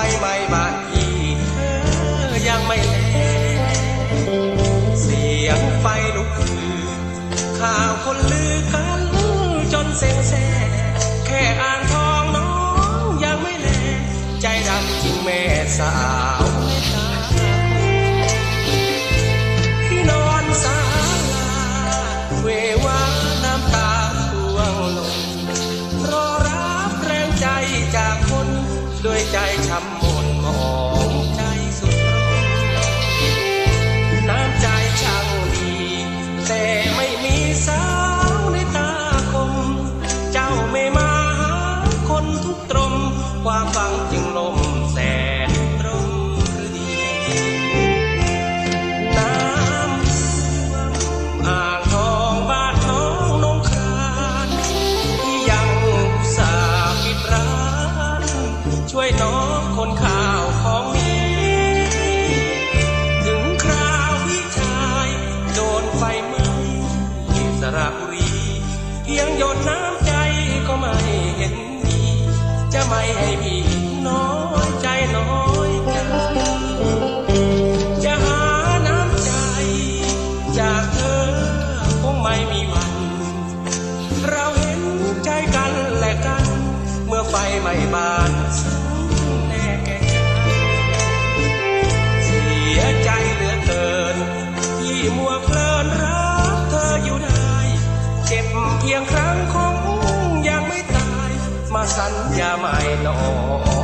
ไฟไหม้บ้านพี่เธอยังไม่แลเสียงไฟลุกคือข่าวคนลือกันจนเซ็งแซ่แค่อ่างทองน้องยังไม่แลใจดำจริงแม่สา ด้วยใจช้ำมนมองใจสุดตรงน้ำใจช่างดีแต่ไม่มีสาวในตาคม เจ้าไม่มาหาคนทุกตรม ความฟังจึงลมแส คนข่าวของมีถึงคราวพี่ชายโดนไฟไหม้สระบุรีเพียงหยดน้ำใจก็ไม่เห็นมีจะไม่ให้พี่น้อยใจน้อยใจจะหาน้ำใจ จากเธอคงไม่มีวัน เราเห็นใจกันและกัน เมื่อไฟไหม้บ้าน เพียง